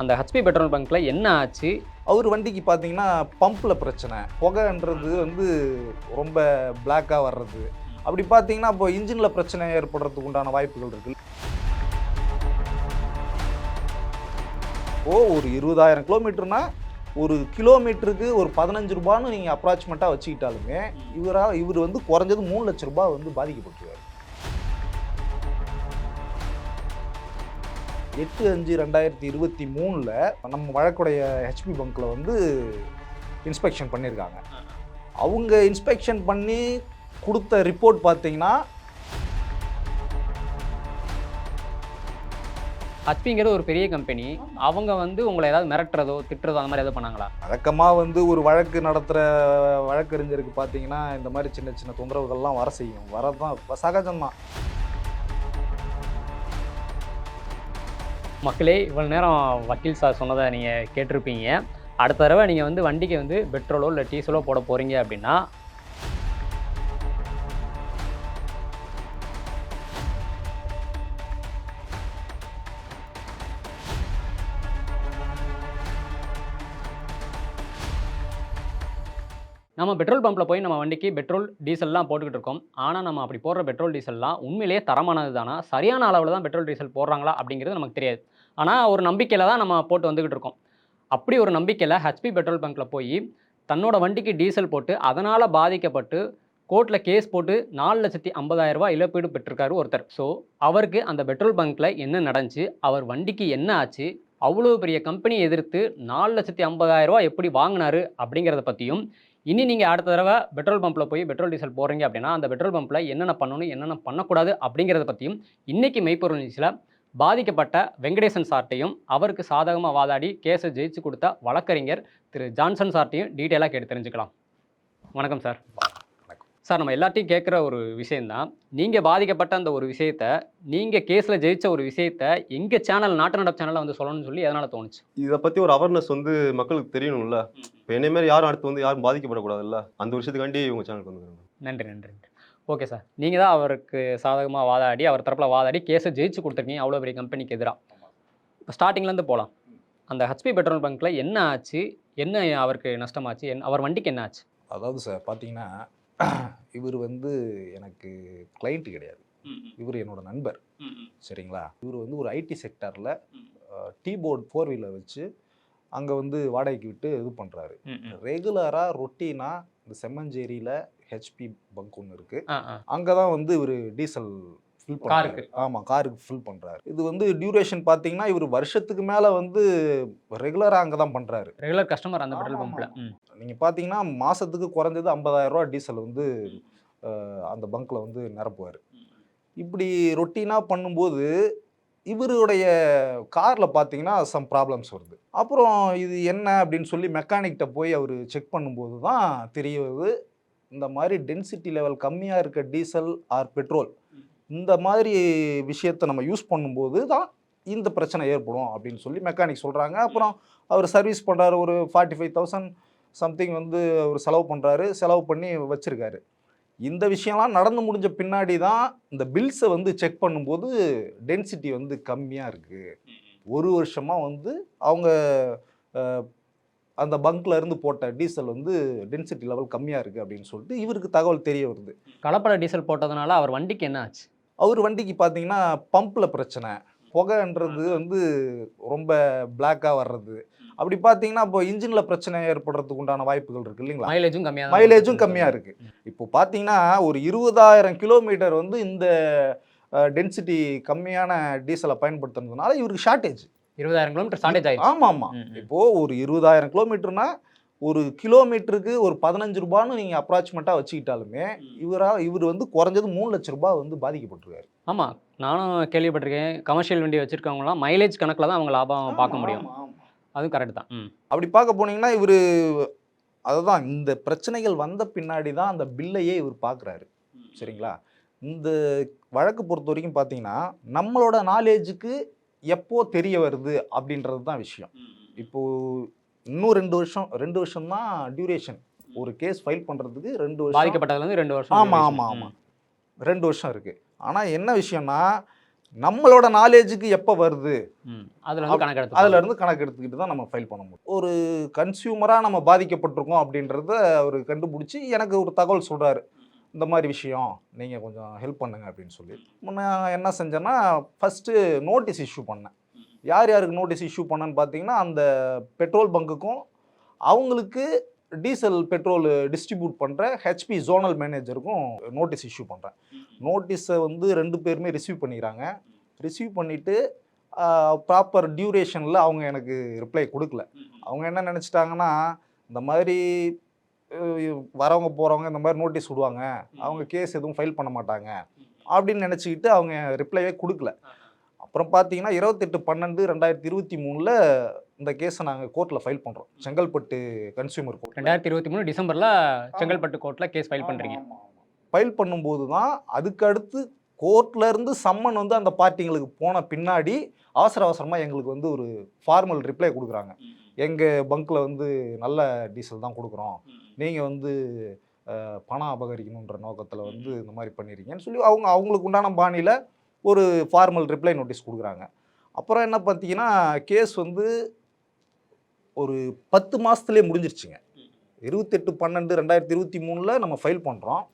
அந்த HP petrol பங்க்கில் என்ன ஆச்சு? அவர் வண்டிக்கு பார்த்தீங்கன்னா பம்பில் பிரச்சனை. புகைன்றது வந்து ரொம்ப பிளாக்காக வர்றது. அப்படி பார்த்தீங்கன்னா இப்போ இன்ஜினில் பிரச்சனை ஏற்படுறதுக்கு உண்டான வாய்ப்புகள் இருக்கு. ஓ ஒரு இருபதாயிரம் கிலோமீட்டர்னா ஒரு கிலோமீட்டருக்கு ஒரு பதினஞ்சு ரூபான்னு நீங்கள் அப்ராக்சிமேட்டாக வச்சுக்கிட்டாலுமே இவரால் இவர் வந்து குறைஞ்சது மூணு லட்ச ரூபாய் வந்து பாதிக்கப்பட்டுருவார். எட்டு அஞ்சு ரெண்டாயிரத்தி இருபத்தி மூணில் நம்ம வழக்குடைய ஹெச்பி பங்க்கில் வந்து இன்ஸ்பெக்ஷன் பண்ணியிருக்காங்க அவங்க இன்ஸ்பெக்ஷன் பண்ணி கொடுத்த ரிப்போர்ட் பார்த்தீங்கன்னா ஹெச்பிங்கிறது ஒரு பெரிய கம்பெனி அவங்க வந்து உங்களை ஏதாவது மிரட்டுறதோ திட்டுறதோ அந்த மாதிரி ஏதாவது பண்ணாங்களா? வழக்கமாக வந்து ஒரு வழக்கு நடத்துகிற வழக்கறிஞருக்கு பார்த்தீங்கன்னா இந்த மாதிரி சின்ன சின்ன தொந்தரவுகள்லாம் வர செய்யும். வரதான் சகஜம்தான். மக்களே இவ்வளோ நேரம் வக்கீல் சார் சொன்னதை நீங்கள் கேட்டிருப்பீங்க. அடுத்த தடவை நீங்கள் வந்து வண்டிக்கு வந்து பெட்ரோலோ இல்லை டீசலோ போட போகிறீங்க அப்படின்னா நம்ம பெட்ரோல் பம்பில் போய் நம்ம வண்டிக்கு பெட்ரோல் டீசல்லாம் போட்டுக்கிட்டு இருக்கோம். ஆனால் நம்ம அப்படி போடுற பெட்ரோல் டீசல்லாம் உண்மையிலேயே தரமானது தானா சரியான அளவில் தான் பெட்ரோல் டீசல் போடுறாங்களா அப்படிங்கிறது நமக்கு தெரியாது. ஆனால் ஒரு நம்பிக்கையில் தான் நம்ம போட்டு வந்துக்கிட்டு இருக்கோம். அப்படி ஒரு நம்பிக்கையில் ஹெச்பி பெட்ரோல் பங்க்கில் போய் தன்னோட வண்டிக்கு டீசல் போட்டு அதனால் பாதிக்கப்பட்டு கோர்ட்டில் கேஸ் போட்டு நாலு லட்சத்தி ஐம்பதாயிரம் ரூபாய் இழப்பீடு பெற்றிருக்காரு ஒருத்தர். ஸோ அவருக்கு அந்த பெட்ரோல் பங்க்கில் என்ன நடந்துச்சு? அவர் வண்டிக்கு என்ன ஆச்சு? அவ்வளோ பெரிய கம்பெனி எதிர்த்து நாலு லட்சத்தி ஐம்பதாயிரம் ரூபாய் எப்படி வாங்கினாரு அப்படிங்கிறத பற்றியும் இனி நீங்கள் அடுத்த தடவை பெட்ரோல் பம்பில் போய் பெட்ரோல் டீசல் போடுறீங்க அப்படின்னா அந்த பெட்ரோல் பம்பில் என்னென்ன பண்ணணும் என்னென்ன பண்ணக்கூடாது அப்படிங்கிறத பற்றியும் இன்றைக்கி மெய்ப்பொருள் நியூஸில் பாதிக்கப்பட்ட வெங்கடேசன் சார்ட்டையும் அவருக்கு சாதகமாக வாதாடி கேஸை ஜெயிச்சு கொடுத்த வழக்கறிஞர் திரு ஜான்சன் சார்ட்டையும் டீட்டெயிலாக கேட்டு தெரிஞ்சுக்கலாம். வணக்கம் சார். சார் நம்ம எல்லாத்தையும் கேட்குற ஒரு விஷயந்தான் நீங்கள் பாதிக்கப்பட்ட அந்த ஒரு விஷயத்த நீங்கள் கேஸில் ஜெயிச்ச ஒரு விஷயத்த எங்கள் சேனல் நாட்டு நடப்பு சேனலில் வந்து சொல்லணும்னு சொல்லி எதனால் தோணுச்சு? இதை பத்தி ஒரு அவேர்னஸ் வந்து மக்களுக்கு தெரியணும்ல. இப்போ என்னை மாதிரி யாரும் அடுத்து வந்து யாரும் பாதிக்கப்படக்கூடாதுல்ல? அந்த விஷயத்துக்காண்டி இவங்க சேனலுக்கு வந்துருக்காங்க நன்றி நன்றி. ஓகே சார் நீங்கள் தான் அவருக்கு சாதகமாக வாதாடி அவர் தரப்பில் வாதாடி கேஸை ஜெயிச்சு கொடுத்துருக்கீங்க. அவ்வளோ பெரிய கம்பெனிக்கு எதிராக இப்போ ஸ்டார்டிங்லேருந்து போகலாம் அந்த ஹெச்பி பெட்ரோல் பங்க்கில் என்ன ஆச்சு? என்ன அவருக்கு நஷ்டமாச்சு? என் அவர் வண்டிக்கு என்ன ஆச்சு? அதாவது சார் பார்த்தீங்கன்னா இவர் வந்து எனக்கு கிளைண்ட் கிடையாது. இவர் என்னோட நண்பர். சரிங்களா? இவர் வந்து ஒரு ஐடி செக்டாரில் டீ போர்ட் ஃபோர் வீலர் வச்சு அங்கே வந்து வாடகைக்கு விட்டு இது பண்ணுறாரு ரெகுலராக ரொட்டீனாக இந்த செம்மஞ்சேரியில் ஹெச்பி பங்க் ஒன்று ஆ அங்கே தான் வந்து இவர் டீசல் ஃபில் காருக்கு. ஆமாம் காருக்கு ஃபில் பண்ணுறாரு இது வந்து டியூரேஷன் பார்த்தீங்கன்னா இவர் வருஷத்துக்கு மேலே வந்து ரெகுலராக அங்கே தான் பண்ணுறாரு ரெகுலர் கஸ்டமர் அந்த பெட்ரோல் பம்பில் நீங்கள் பார்த்தீங்கன்னா மாதத்துக்கு குறைஞ்சது 50000 ரூபா டீசல் வந்து அந்த பங்க்கில் வந்து நிரப்புவார். இப்படி ரொட்டீனாக பண்ணும்போது இவருடைய காரில் பார்த்தீங்கன்னா சம் ப்ராப்ளம்ஸ் வருது. அப்புறம் இது என்ன அப்படின்னு சொல்லி மெக்கானிக்கிட்ட போய் அவர் செக் பண்ணும்போது தான் தெரிய வருது இந்த மாதிரி டென்சிட்டி லெவல் கம்மியாக இருக்க டீசல் ஆர் பெட்ரோல் இந்த மாதிரி விஷயத்தை நம்ம யூஸ் பண்ணும்போது தான் இந்த பிரச்சனை ஏற்படும் அப்படின்னு சொல்லி மெக்கானிக் சொல்கிறாங்க அப்புறம் அவர் சர்வீஸ் பண்ணுறாரு ஒரு ஃபார்ட்டி ஃபைவ் தௌசண்ட் சம்திங் வந்து அவர் செலவு பண்ணுறாரு செலவு பண்ணி வச்சுருக்காரு. இந்த விஷயம்லாம் நடந்து முடிஞ்ச பின்னாடி தான் இந்த பில்ஸை வந்து செக் பண்ணும்போது டென்சிட்டி வந்து கம்மியாக இருக்குது ஒரு வருஷமாக வந்து அவங்க அந்த பங்க்ல இருந்து போட்ட டீசல் வந்து டென்சிட்டி லெவல் கம்மியாக இருக்குது அப்படின்னு சொல்லிட்டு இவருக்கு தகவல் தெரிய வருது. கலப்பட டீசல் போட்டதுனால அவர் வண்டிக்கு என்ன ஆச்சு? அவர் வண்டிக்கு பார்த்தீங்கன்னா பம்பில் பிரச்சனை. புகைன்றது வந்து ரொம்ப பிளாக்காக வர்றது. அப்படி பார்த்தீங்கன்னா இப்போ இன்ஜினில் பிரச்சனை ஏற்படுறதுக்கு உண்டான வாய்ப்புகள் இருக்கு இல்லைங்களா? மைலேஜும் கம்மியாக மைலேஜும் கம்மியாக இருக்கு. இப்போ பார்த்தீங்கன்னா ஒரு இருபதாயிரம் கிலோமீட்டர் வந்து இந்த டென்சிட்டி கம்மியான டீசலை பயன்படுத்துறதுனால இவருக்கு ஷார்ட்டேஜ் இருபதாயிரம் கிலோமீட்டர் ஸ்டாண்டேஜ் ஆயிடுச்சு. ஆமாம். ஆமாம் ம், ம். இப்போ ஒரு இருபதாயிரம் கிலோமீட்டர்னா ஒரு கிலோமீட்டருக்கு ஒரு பதினஞ்சு ரூபான்னு நீங்கள் அப்ராக்சிமேட்டாக வச்சுக்கிட்டாலுமே இவரால் இவர் வந்து குறைஞ்சது மூணு லட்ச ரூபாய் வந்து பாதிக்கப்பட்டிருக்காரு ஆமாம் நானும் கேள்விப்பட்டிருக்கேன். கமர்ஷியல் வண்டி வச்சிருக்கவங்களாம் மைலேஜ் கணக்கில் தான் அவங்க லாபம் பார்க்க முடியும். அதுவும் கரெக்ட் தான். அப்படி பார்க்க போனீங்கன்னா இவர் அதுதான் இந்த பிரச்சனைகள் வந்த பின்னாடி தான் அந்த பில்லையே இவர் பார்க்குறாரு. சரிங்களா? இந்த வழக்கு பொறுத்த வரைக்கும் பார்த்தீங்கன்னா நம்மளோட நாலேஜுக்கு எப்போ தெரிய வருது அப்படின்றது தான் விஷயம். இப்போ இன்னும் ரெண்டு வருஷம் ரெண்டு வருஷம் தான் டியூரேஷன் ஒரு கேஸ் ஃபைல் பண்ணுறதுக்கு ரெண்டு வருஷம். பாதிக்கப்பட்டதுலேருந்து ரெண்டு வருஷம் ஆமாம். ஆமாம் ஆமாம் ரெண்டு வருஷம் இருக்குது ஆனால் என்ன விஷயம்னா நம்மளோட நாலேஜுக்கு எப்போ வருது? அதில் வந்து கணக்கு எடுத்து அதுல இருந்து கணக்கு எடுத்துக்கிட்டு தான் நம்ம ஃபைல் பண்ண முடியும். ஒரு கன்சியூமராக நம்ம பாதிக்கப்பட்டிருக்கோம் அப்படின்றத அவர் கண்டுபிடிச்சி எனக்கு ஒரு தகவல் சொல்றாரு. இந்த மாதிரி விஷயம் நீங்கள் கொஞ்சம் ஹெல்ப் பண்ணுங்க அப்படின்னு சொல்லி. நான் என்ன செஞ்சேன்னா ஃபஸ்ட்டு நோட்டீஸ் இஷ்யூ பண்ணேன். யார் யாருக்கு நோட்டீஸ் இஷ்யூ பண்ணேன்னு பார்த்தீங்கன்னா அந்த பெட்ரோல் பங்குக்கும் அவங்களுக்கு டீசல் பெட்ரோல் டிஸ்ட்ரிபியூட் பண்ணுற ஹெச்பி ஜோனல் மேனேஜருக்கும் நோட்டீஸ் இஷ்யூ பண்ணுறேன் நோட்டீஸை வந்து ரெண்டு பேருமே ரிசீவ் பண்ணிக்கிறாங்க. ரிசீவ் பண்ணிவிட்டு ப்ராப்பர் டியூரேஷனில் அவங்க எனக்கு ரிப்ளை கொடுக்கல. அவங்க என்ன நினச்சிட்டாங்கன்னா இந்த மாதிரி வரவங்க போகிறவங்க இந்த மாதிரி நோட்டீஸ் விடுவாங்க. அவங்க கேஸ் எதுவும் ஃபைல் பண்ண மாட்டாங்க. அப்படின்னு நினச்சிக்கிட்டு அவங்க ரிப்ளைவே கொடுக்கல. அப்புறம் பார்த்தீங்கன்னா இருபத்தெட்டு பன்னெண்டு ரெண்டாயிரத்தி இருபத்தி மூணில் இந்த கேஸை நாங்கள் கோர்ட்டில் ஃபைல் பண்ணுறோம் செங்கல்பட்டு கன்சியூமர் கோர்ட் ரெண்டாயிரத்தி இருபத்தி மூணு டிசம்பரில் செங்கல்பட்டு கோர்ட்டில் கேஸ் ஃபைல் பண்ணுறீங்க ஃபைல் பண்ணும்போது தான் அதுக்கு அடுத்து கோர்ட்ல இருந்து சம்மன் வந்து அந்த பார்ட்டிங்களுக்கு போன பின்னாடி அவசர அவசரமாக எங்களுக்கு வந்து ஒரு ஃபார்மல் ரிப்ளை கொடுக்குறாங்க. எங்கள் பங்க்கில் வந்து நல்ல டீசல் தான் கொடுக்குறோம். நீங்கள் வந்து பணம் அபகரிக்கணுன்ற நோக்கத்தில் வந்து இந்த மாதிரி பண்ணிருக்கீங்கன்னு சொல்லி அவங்க அவங்களுக்கு உண்டான பாணியில் ஒரு ஃபார்மல் ரிப்ளை நோட்டீஸ் கொடுக்குறாங்க. அப்புறம் என்ன பார்த்தீங்கன்னா கேஸ் வந்து ஒரு பத்து மாதத்துலேயே முடிஞ்சிருச்சுங்க. இருபத்தெட்டு பன்னெண்டு ரெண்டாயிரத்தி இருபத்தி மூணில் நம்ம ஃபைல் பண்ணுறோம்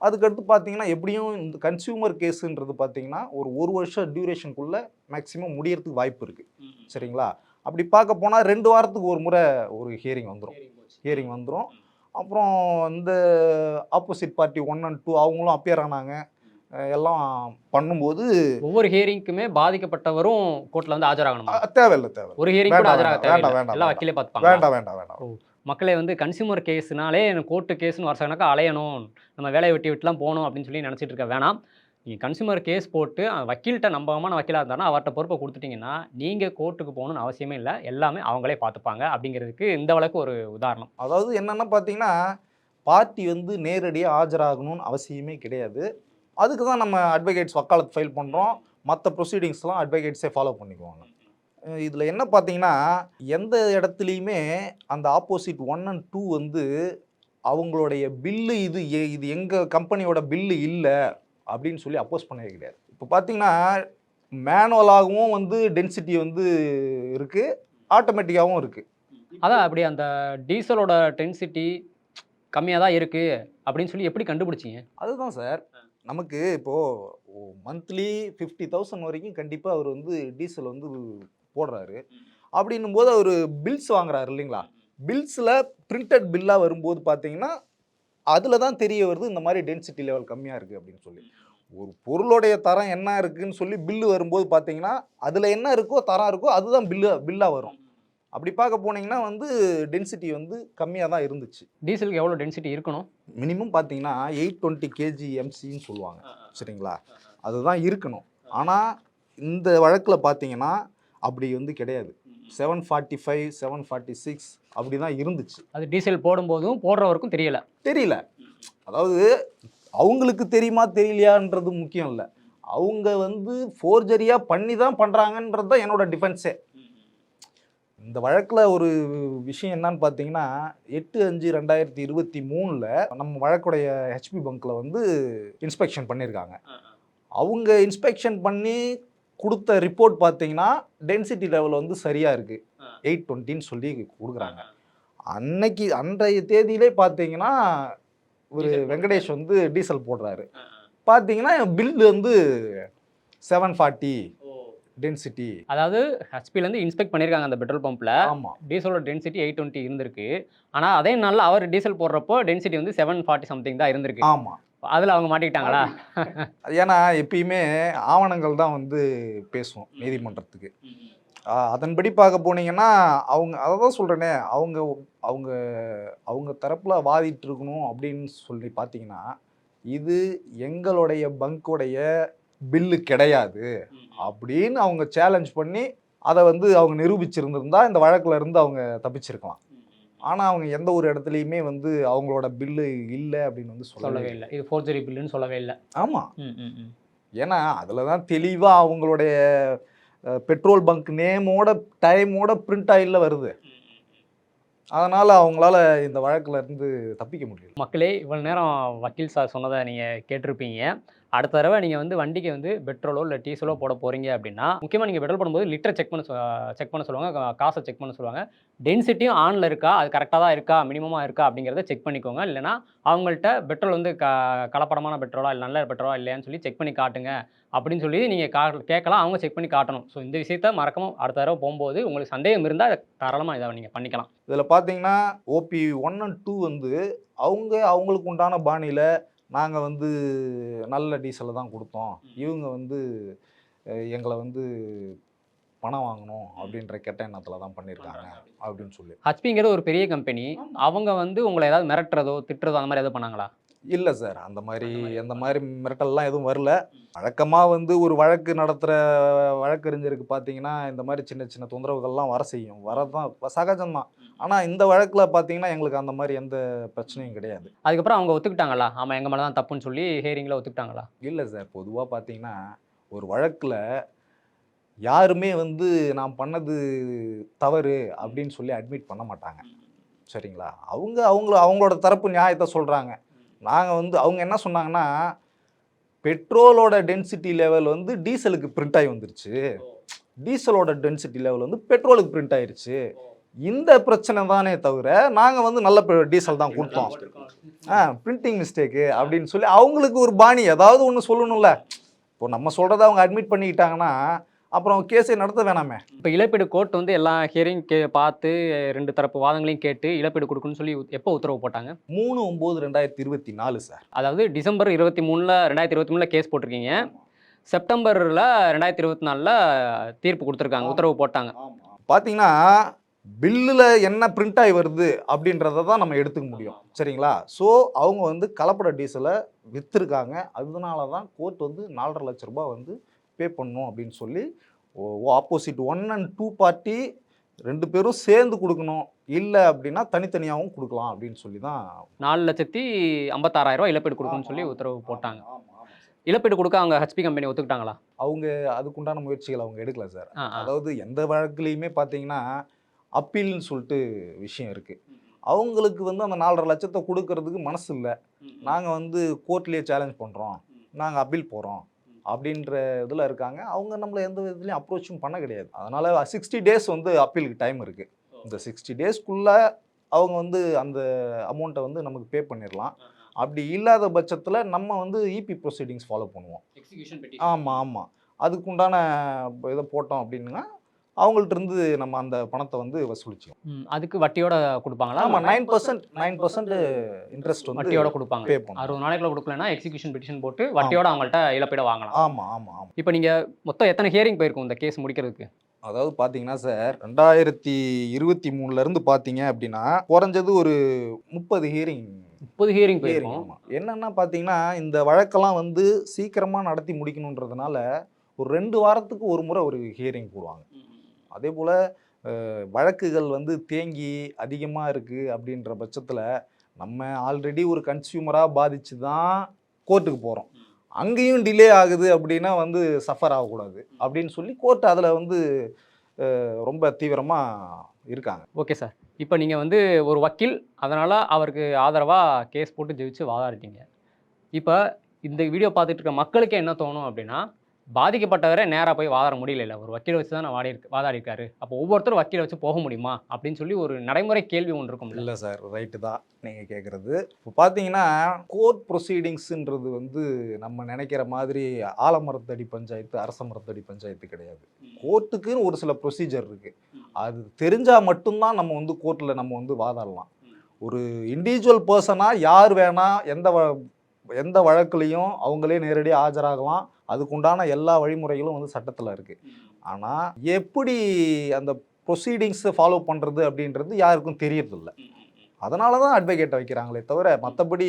அதுக்கடுத்து பார்த்தீங்கன்னா எப்படியும் இந்த கன்சியூமர் கேஸுன்றது பார்த்தீங்கன்னா ஒரு ஒரு வருஷம் டியூரேஷனுக்குள்ளே மேக்ஸிமம் முடியறதுக்கு வாய்ப்பு இருக்குது சரிங்களா? அப்படி பார்க்க போனால் ரெண்டு வாரத்துக்கு ஒரு முறை ஒரு ஹியரிங் வந்துடும் ஹியரிங் வந்துடும் அப்புறம் இந்த opposite party one and two அவங்களும் அப்பியர் ஆனாங்க. எல்லாம் பண்ணும்போது ஒவ்வொரு ஹியரிங்க்குமே பாதிக்கப்பட்டவரும் கோர்ட்டில் வந்து ஆஜராகணுமா? தேவையில்லை தேவை ஒரு ஹியரிங் கூட ஆஜராக வேண்டாம், தேவையில்லை. வேண்டாம், எல்லாம். வக்கீலே பார்த்துப்பாங்க வேண்டாம் வேண்டாம் வேண்டாம். மக்களே வந்து கன்சியூமர் கேஸ்னாலே கோர்ட்டு கேஸ்னு வருஷம்னாக்கா அலையணும். நம்ம வேலையை வெட்டி விட்டுலாம் போகணும் அப்படின்னு சொல்லி நினச்சிட்டு இருக்க வேணாம். நீங்கள் கன்சியூமர் கேஸ் போட்டு வக்கீல்கிட்ட நம்பகமான வக்கீலாக இருந்தாலும் அவர்கிட்ட பொறுப்பை கொடுத்துட்டிங்கன்னா நீங்கள் கோர்ட்டுக்கு போகணும்னு அவசியமே இல்லை. எல்லாமே அவங்களே பார்த்துப்பாங்க அப்படிங்கிறதுக்கு இந்த வழக்கு ஒரு உதாரணம். அதாவது என்னென்னா பார்த்தீங்கன்னா பார்ட்டி வந்து நேரடியாக ஆஜராகணும்னு அவசியமே கிடையாது. அதுக்கு தான் நம்ம அட்வொகேட்ஸ் வக்காலத்து ஃபைல் பண்ணுறோம் மற்ற ப்ரொசீடிங்ஸ்லாம் அட்வொகேட்ஸே ஃபாலோ பண்ணிக்குவாங்க. இதில் என்ன பார்த்தீங்கன்னா எந்த இடத்துலையுமே அந்த ஆப்போசிட் ஒன் அண்ட் டூ வந்து அவங்களுடைய பில்லு இது எ- இது எங்கள் கம்பெனியோட பில்லு இல்லை. அப்படின்னு சொல்லி அப்போஸ் பண்ணவே கிடையாது. இப்போ பார்த்தீங்கன்னா மேனுவலாகவும் வந்து டென்சிட்டி வந்து இருக்குது ஆட்டோமேட்டிக்காகவும் இருக்குது அதான் அப்படி அந்த டீசலோட டென்சிட்டி கம்மியாக தான் இருக்குது அப்படின்னு சொல்லி எப்படி கண்டுபிடிச்சிங்க? அதுதான் சார். நமக்கு இப்போது மந்த்லி ஃபிஃப்டி தௌசண்ட் வரைக்கும் கண்டிப்பாக அவர் வந்து டீசல் வந்து போடுறாரு. அப்படின்னும் போது அவர் பில்ஸ் வாங்குறாரு இல்லைங்களா? பில்ஸில் பிரிண்டட் பில்லாக வரும்போது பார்த்தீங்கன்னா அதில் தான் தெரிய வருது இந்த மாதிரி டென்சிட்டி லெவல் கம்மியாக இருக்குது அப்படின்னு சொல்லி. ஒரு பொருளுடைய தரம் என்ன இருக்குன்னு சொல்லி பில்லு வரும்போது பார்த்தீங்கன்னா அதில் என்ன இருக்கோ தரம் இருக்கோ அதுதான் பில்லு பில்லாக வரும். அப்படி பார்க்க போனீங்கன்னா வந்து டென்சிட்டி வந்து கம்மியாக தான் இருந்துச்சு. டீசலுக்கு எவ்வளோ டென்சிட்டி இருக்கணும்? மினிமம் பார்த்தீங்கன்னா எயிட் டுவெண்ட்டி கேஜி எம்சின்னு சொல்லுவாங்க. சரிங்களா? அதுதான் இருக்கணும். ஆனால் இந்த வழக்கில் பார்த்தீங்கன்னா அப்படி வந்து கிடையாது. Seven forty five seven forty six அப்படி தான் இருந்துச்சு. அது டீசல் போடும்போதும் போடுறவருக்கும் தெரியல. தெரியல. அதாவது அவங்களுக்கு தெரியுமா தெரியலையான்றது முக்கியம் இல்லை. அவங்க வந்து ஃபோர்ஜரியாக பண்ணி தான் பண்ணுறாங்கன்றது தான் என்னோட டிஃபென்ஸே இந்த வழக்கில் ஒரு விஷயம் என்னன்னு பார்த்தீங்கன்னா எட்டு அஞ்சு ரெண்டாயிரத்தி இருபத்தி மூணில் நம்ம வழக்குடைய ஹெச்பி பங்க்கில் வந்து இன்ஸ்பெக்ஷன் பண்ணியிருக்காங்க அவங்க இன்ஸ்பெக்ஷன் பண்ணி கொடுத்த ரிப்போர்ட் பார்த்தீங்கன்னா டென்சிட்டி லெவல் வந்து சரியாக இருக்குது எயிட் டுவெண்ட்டின்னு சொல்லி கொடுக்குறாங்க. அன்னைக்கு அன்றைய தேதியிலே பார்த்தீங்கன்னா ஒரு Diesel வெங்கடேஷ் வந்து டீசல் போடுறாரு. பார்த்தீங்கன்னா பில் வந்து செவன் ஃபார்ட்டி டென்சிட்டி அதாவது ஹெச்பிலேருந்து இன்ஸ்பெக்ட் பண்ணியிருக்காங்க அந்த பெட்ரோல் பம்பில் ஆமாம் டீசலோட டென்சிட்டி எயிட் டுவெண்ட்டி இருந்திருக்கு. ஆனால் அதே நாளில் அவர் டீசல் போடுறப்போ டென்சிட்டி வந்து செவன் ஃபார்ட்டி சம்திங் தான் இருந்திருக்கு. ஆமாம் அதில் அவங்க மாட்டிக்கிட்டாங்களா? ஏன்னா எப்பயுமே ஆவணங்கள் தான் வந்து பேசும் நீதிமன்றத்துக்கு. அதன்படி பார்க்க போனீங்கன்னா அவங்க அதை தான் சொல்கிறேனே அவங்க அவங்க அவங்க தரப்பில் வாதிட்டு இருக்கணும் அப்படின்னு சொல்லி பார்த்தீங்கன்னா இது எங்களுடைய பங்குடைய பில்லு கிடையாது அப்படின்னு அவங்க சேலஞ்ச் பண்ணி அதை வந்து அவங்க நிரூபிச்சிருந்திருந்தா இந்த வழக்குல இருந்து அவங்க தப்பிச்சிருக்கலாம். ஆனால் அவங்க எந்த ஒரு இடத்துலையுமே வந்து அவங்களோட பில்லு இல்லை அப்படின்னு வந்து சொல்லவே இல்லை. இது ஃபோர்ஜரி பில்லுன்னு சொல்லவே இல்லை. ஆமாம் ஏன்னா அதில் தான் தெளிவாக அவங்களுடைய பெட்ரோல் பங்க் நேமோட டைமோட பிரிண்ட் ஆயில வருது. அதனால் அவங்களால இந்த வழக்கில் இருந்து தப்பிக்க முடியல. மக்களே இவ்வளோ நேரம் வக்கீல் சார் சொன்னதை நீங்கள் கேட்டிருப்பீங்க. அடுத்த தடவை நீங்கள் வந்து வண்டிக்கு வந்து பெட்ரோலோ இல்லை டீசலோ போட போகிறீங்க அப்படின்னா முக்கியமாக நீங்கள் பெட்ரோல் போடும்போது லிட்டர் செக் பண்ண செக் பண்ண சொல்லுவாங்க காசை செக் பண்ண சொல்லுவாங்க. டென்சிட்டியும் ஆனில் இருக்கா? அது கரெக்டாக தான் இருக்கா? மினிமமாக இருக்கா? அப்படிங்கிறத செக் பண்ணிக்கோங்க. இல்லைனா அவங்கள்ட்ட பெட்ரோல் வந்து க கலப்படமான பெட்ரோலா இல்லை நல்ல பெட்ரோலா இல்லையான்னு சொல்லி செக் பண்ணி காட்டுங்க. அப்படின்னு சொல்லி நீங்கள் கா கேட்கலாம் அவங்க செக் பண்ணி காட்டணும். ஸோ இந்த விஷயத்த மறக்காம அடுத்த தடவை போகும்போது உங்களுக்கு சந்தேகம் இருந்தால் அதை தாராளமாக இதை நீங்கள் பண்ணிக்கலாம். இதில் பார்த்தீங்கன்னா ஓபி ஒன் அண்ட் டூ வந்து அவங்க அவங்களுக்கு உண்டான பாணியில் நாங்கள் வந்து நல்ல டீசலை தான் கொடுத்தோம். இவங்க வந்து எங்களை வந்து பணம் வாங்கணும் அப்படின்ற கெட்ட எண்ணத்தில் தான் பண்ணியிருக்காங்க அப்படின்னு சொல்லி. ஹச்பிங்கிறது ஒரு பெரிய கம்பெனி. அவங்க வந்து உங்களை ஏதாவது மிரட்டுறதோ திட்டுறதோ அந்த மாதிரி எதாவது பண்ணாங்களா? இல்லை சார். அந்த மாதிரி அந்த மாதிரி மிரட்டல்லாம் எதுவும் வரல. வழக்கமாக வந்து ஒரு வழக்கு நடத்துகிற வழக்கறிஞருக்கு பார்த்தீங்கன்னா இந்த மாதிரி சின்ன சின்ன தொந்தரவுகள்லாம் வர செய்யும். வரதான் சகஜம்தான். ஆனால் இந்த வழக்கில் பார்த்தீங்கன்னா எங்களுக்கு அந்த மாதிரி எந்த பிரச்சனையும் கிடையாது. அதுக்கப்புறம் அவங்க ஒத்துக்கிட்டாங்களா? ஆமாம் எங்கள் மேலே தான் தப்புன்னு சொல்லி ஹேரிங்கில் ஒத்துக்கிட்டாங்களா? இல்லை சார். பொதுவாக பார்த்தீங்கன்னா ஒரு வழக்கில் யாருமே வந்து நான் பண்ணது தவறு அப்படின்னு சொல்லி அட்மிட் பண்ண மாட்டாங்க. சரிங்களா? அவங்க அவங்கள அவங்களோட தரப்பு நியாயத்தை சொல்கிறாங்க நாங்கள் வந்து அவங்க என்ன சொன்னாங்கன்னா பெட்ரோலோட டென்சிட்டி லெவல் வந்து டீசலுக்கு பிரிண்ட் ஆகி வந்துருச்சு. டீசலோட டென்சிட்டி லெவல் வந்து பெட்ரோலுக்கு பிரிண்ட் ஆயிருச்சு. இந்த பிரச்சனை தானே தவிர நாங்கள் வந்து நல்ல டீசல் தான் கொடுத்தோம். ஆ பிரிண்டிங் மிஸ்டேக்கு அப்படின்னு சொல்லி அவங்களுக்கு ஒரு பாணி ஏதாவது ஒன்று சொல்லணும்ல. இப்போ நம்ம சொல்கிறத அவங்க அட்மிட் பண்ணிக்கிட்டாங்கன்னா அப்புறம் கேஸை நடத்த வேணாமே. இப்போ இழப்பீடு கோர்ட் வந்து எல்லா ஹியரிங் கே பார்த்து ரெண்டு தரப்பு வாதங்களையும் கேட்டு இழப்பீடு கொடுக்குன்னு சொல்லி எப்போ உத்தரவு போட்டாங்க? மூணு ஒம்பது ரெண்டாயிரத்தி இருபத்தி நாலு சார். அதாவது டிசம்பர் இருபத்தி மூணில் ரெண்டாயிரத்தி இருபத்தி மூணில் கேஸ் போட்டிருக்கீங்க. செப்டம்பரில் ரெண்டாயிரத்தி இருபத்தி நாலில் தீர்ப்பு கொடுத்துருக்காங்க உத்தரவு போட்டாங்க. பார்த்தீங்கன்னா பில்லில் என்ன பிரிண்ட் ஆகி வருது அப்படின்றத தான் நம்ம எடுத்துக்க முடியும். சரிங்களா? ஸோ அவங்க வந்து கலப்பட டீசலை விற்றுருக்காங்க அதனால தான் கோர்ட் வந்து நாலரை லட்ச ரூபாய் வந்து பே பண்ணணும் அப்படின்னு சொல்லி opposite one and two party ரெண்டு பேரும் சேர்ந்து கொடுக்கணும். இல்லை அப்படின்னா தனித்தனியாகவும் கொடுக்கலாம் அப்படின்னு சொல்லி தான் நாலு லட்சத்தி ஐம்பத்தாறாயிரம் இழப்பீடு கொடுக்கணும்னு சொல்லி உத்தரவு போட்டாங்க. இழப்பீடு கொடுக்க அவங்க ஹெச்பி கம்பெனி ஒத்துக்கிட்டாங்களா? அவங்க அதுக்குண்டான முயற்சிகள் அவங்க எடுக்கல சார். அதாவது எந்த வழக்குலையுமே பார்த்தீங்கன்னா அப்பீல்னு சொல்லிட்டு விஷயம் இருக்குது அவங்களுக்கு வந்து அந்த நாலரை லட்சத்தை கொடுக்கறதுக்கு மனசு இல்லை. நாங்கள் வந்து கோர்ட்லேயே சேலஞ்ச் பண்ணுறோம் நாங்கள் அப்பீல் போகிறோம் அப்படின்ற இதில் இருக்காங்க. அவங்க நம்மளை எந்த விதத்துலையும் அப்ரோச்சும் பண்ண கிடையாது. அதனால் சிக்ஸ்டி டேஸ் வந்து அப்பீலுக்கு டைம் இருக்குது இந்த சிக்ஸ்டி டேஸ்க்குள்ளே அவங்க வந்து அந்த அமௌண்ட்டை வந்து நமக்கு பே பண்ணிடலாம் அப்படி இல்லாத பட்சத்தில் நம்ம வந்து இபி ப்ரொசீடிங்ஸ் ஃபாலோ பண்ணுவோம். ஆமாம் ஆமாம் அதுக்குண்டான இதை போட்டோம் அப்படின்னா அவங்கள்ட்ட இருந்து நம்ம அந்த பணத்தை வந்து வசூலிச்சோம் அதுக்கு வட்டியோட கொடுப்பாங்களா? ஆமாம் nine percent nine percent interest வந்து வட்டியோட கொடுப்பாங்க. பே பண்ணும் அறுபது நாளைக்குள்ள கொடுக்கலன்னா எக்ஸிகியூஷன் பெட்டிஷன் போட்டு வட்டியோட அவங்கள்ட்ட இழப்பீட வாங்கலாம். ஆமாம் ஆமாம் ஆமாம் இப்போ நீங்கள் மொத்தம் எத்தனை ஹியரிங் போயிருக்கும் இந்த கேஸ் முடிக்கிறதுக்கு? அதாவது பார்த்தீங்கன்னா சார் ரெண்டாயிரத்தி இருபத்தி மூணுலேருந்து பார்த்தீங்க அப்படின்னா குறைஞ்சது ஒரு முப்பது ஹியரிங் முப்பது ஹியரிங் ஹியரிங் போயிருக்கும். என்னன்னா பார்த்தீங்கன்னா இந்த வழக்கெல்லாம் வந்து சீக்கிரமாக நடத்தி முடிக்கணுன்றதுனால ஒரு ரெண்டு வாரத்துக்கு ஒரு முறை ஒரு ஹியரிங் போடுவாங்க. அதே போல் வழக்குகள் வந்து தேங்கி அதிகமாக இருக்குது அப்படின்ற பட்சத்தில் நம்ம ஆல்ரெடி ஒரு கன்சியூமராக பாதிச்சு தான் கோர்ட்டுக்கு போகிறோம் அங்கேயும் டிலே ஆகுது அப்படின்னா வந்து சஃபர் ஆகக்கூடாது அப்படின்னு சொல்லி கோர்ட் அதில் வந்து ரொம்ப தீவிரமாக இருக்காங்க. Okay sir. இப்போ நீங்கள் வந்து ஒரு வக்கீல் அதனால் அவருக்கு ஆதரவாக கேஸ் போட்டு ஜெயிச்சு வாதாடிட்டீங்க. இப்போ இந்த வீடியோ பார்த்துட்டு இருக்க மக்களுக்கு என்ன தோணும் அப்படின்னா பாதிக்கப்பட்டவரை நேராக போய் வாதாட முடியல ஒரு வக்கீலை வச்சு தான் நான் வாடி வாதாடி இருக்காரு அப்போ ஒவ்வொருத்தரும் வக்கீலை வச்சு போக முடியுமா? அப்படின்னு சொல்லி ஒரு நடைமுறை கேள்வி ஒன்று இருக்கும் இல்லை. சார் ரைட்டு தான் நீங்கள் கேட்குறது இப்போ பார்த்தீங்கன்னா கோர்ட் ப்ரொசீடிங்ஸுன்றது வந்து நம்ம நினைக்கிற மாதிரி ஆலமரத்தடி பஞ்சாயத்து அரச மரத்தடி பஞ்சாயத்து கிடையாது. கோர்ட்டுக்குன்னு ஒரு சில ப்ரொசீஜர் இருக்குது அது தெரிஞ்சால் மட்டும்தான் நம்ம வந்து கோர்ட்டில் நம்ம வந்து வாதாடலாம். ஒரு இண்டிவிஜுவல் பர்சனாக யார் வேணால் எந்த வ எந்த வழக்குலையும் அவங்களே நேரடியாக ஆஜராகலாம். அதுக்குண்டான எல்லா வழிமுறைகளும் வந்து சட்டத்தில் இருக்குது ஆனால் எப்படி அந்த ப்ரொசீடிங்ஸை ஃபாலோ பண்ணுறது அப்படின்றது யாருக்கும் தெரியறதில்ல. அதனால தான் அட்வொகேட்டை வைக்கிறாங்களே தவிர மற்றபடி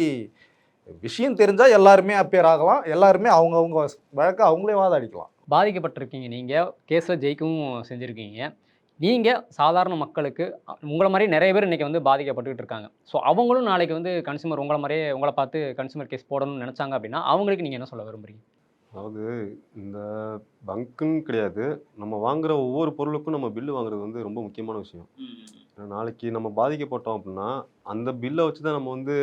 விஷயம் தெரிஞ்சால் எல்லாருமே அப்பியர் ஆகலாம். எல்லாருமே அவங்கவுங்க வழக்கை அவங்களே வாதாடிக்கலாம். பாதிக்கப்பட்டிருக்கீங்க. நீங்கள் கேஸில் ஜெயிக்கவும் செஞ்சுருக்கீங்க. நீங்கள் சாதாரண மக்களுக்கு உங்களை மாதிரி நிறைய பேர் இன்றைக்கி வந்து பாதிக்கப்பட்டுக்கிட்டு இருக்காங்க. ஸோ அவங்களும் நாளைக்கு வந்து கன்சூமர் உங்களை மாதிரியே உங்களை பார்த்து கன்சூமர் கேஸ் போடணும்னு நினச்சாங்க அப்படின்னா அவங்களுக்கு நீங்கள் என்ன சொல்ல விரும்புறீங்க? அதாவது இந்த பங்க்குன்னு கிடையாது. நம்ம வாங்குற ஒவ்வொரு பொருளுக்கும் நம்ம பில்லு வாங்குறது வந்து ரொம்ப முக்கியமான விஷயம். ஏன்னா நாளைக்கு நம்ம பாதிக்கப்பட்டோம் அப்படின்னா அந்த பில்லை வச்சு தான் நம்ம வந்து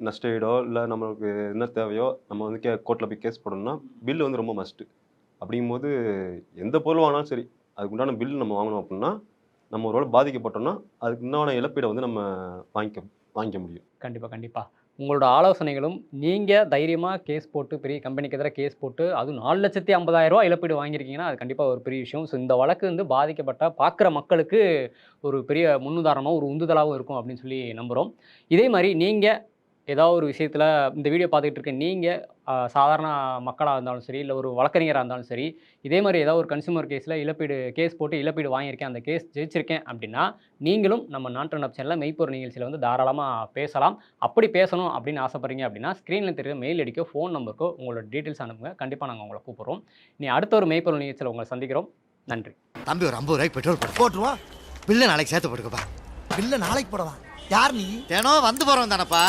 நஷ்டஈடோ இல்லை நம்மளுக்கு என்ன தேவையோ நம்ம வந்து கே கோர்ட்டில் போய் கேஸ் போடணும்னா பில் வந்து ரொம்ப மஸ்ட்டு அப்படிங்கும்போது எந்த பொருள் வாங்கினாலும் சரி அதுக்கு உண்டான பில் நம்ம வாங்கணும் அப்படின்னா நம்ம ஒரு வேளை பாதிக்கப்பட்டோம்னா அதுக்கு உண்டான இழப்பீடை வந்து நம்ம வாங்கிக்க வாங்கிக்க முடியும். கண்டிப்பாக கண்டிப்பாக உங்களோட ஆலோசனைகளும் நீங்கள் தைரியமாக கேஸ் போட்டு பெரிய கம்பெனிக்கு எதிராக கேஸ் போட்டு அது நாலு லட்சத்தி ஐம்பதாயிரரூவா இழப்பீடு வாங்கியிருக்கீங்கன்னா அது கண்டிப்பாக ஒரு பெரிய விஷயம். ஸோ இந்த வழக்கு வந்து பாதிக்கப்பட்ட பார்க்குற மக்களுக்கு ஒரு பெரிய முன்னுதாரணமாக ஒரு உந்துதலாகவும் இருக்கும் அப்படின்னு சொல்லி நம்புகிறோம் இதே மாதிரி நீங்கள் ஏதாவது ஒரு விஷயத்தில் இந்த வீடியோ பார்த்துக்கிட்டு இருக்க நீங்கள் சாதாரண மக்களாக இருந்தாலும் சரி இல்லை ஒரு வழக்கறிஞராக இருந்தாலும் சரி இதே மாதிரி ஏதாவது ஒரு கன்சூமர் கேஸில் இழப்பீடு கேஸ் போட்டு இழப்பீடு வாங்கியிருக்கேன். அந்த கேஸ் ஜெயிச்சிருக்கேன் அப்படின்னா நீங்களும் நம்ம நாட்டு அப் சேனலில் மெய்ப்பொரு நிகழ்ச்சியில் வந்து தாராளமாக பேசலாம். அப்படி பேசணும் அப்படின்னு ஆசைப்படுறீங்க அப்படின்னா ஸ்க்ரீனில் தெரியுற மெயில் அடிக்கோ ஃபோன் நம்பருக்கோ உங்களோட டீட்டெயில்ஸ் அனுப்புங்க. கண்டிப்பாக நாங்கள் உங்களை கூப்பிட்றோம். நீ அடுத்த ஒரு மெய்ப்பொருள் நிகழ்ச்சியில் உங்களை சந்திக்கிறோம். நன்றி. தம்பி ஒரு ஐம்பது ரூபாய்க்கு பெட்ரோல் போட்டு போட்டுருவோம் பில்ல நாளைக்கு சேர்த்து போட்டுக்கப்பா. பில்ல நாளைக்கு போடவா. யார் நீ? தினம் வந்து போறோம் தானப்பா.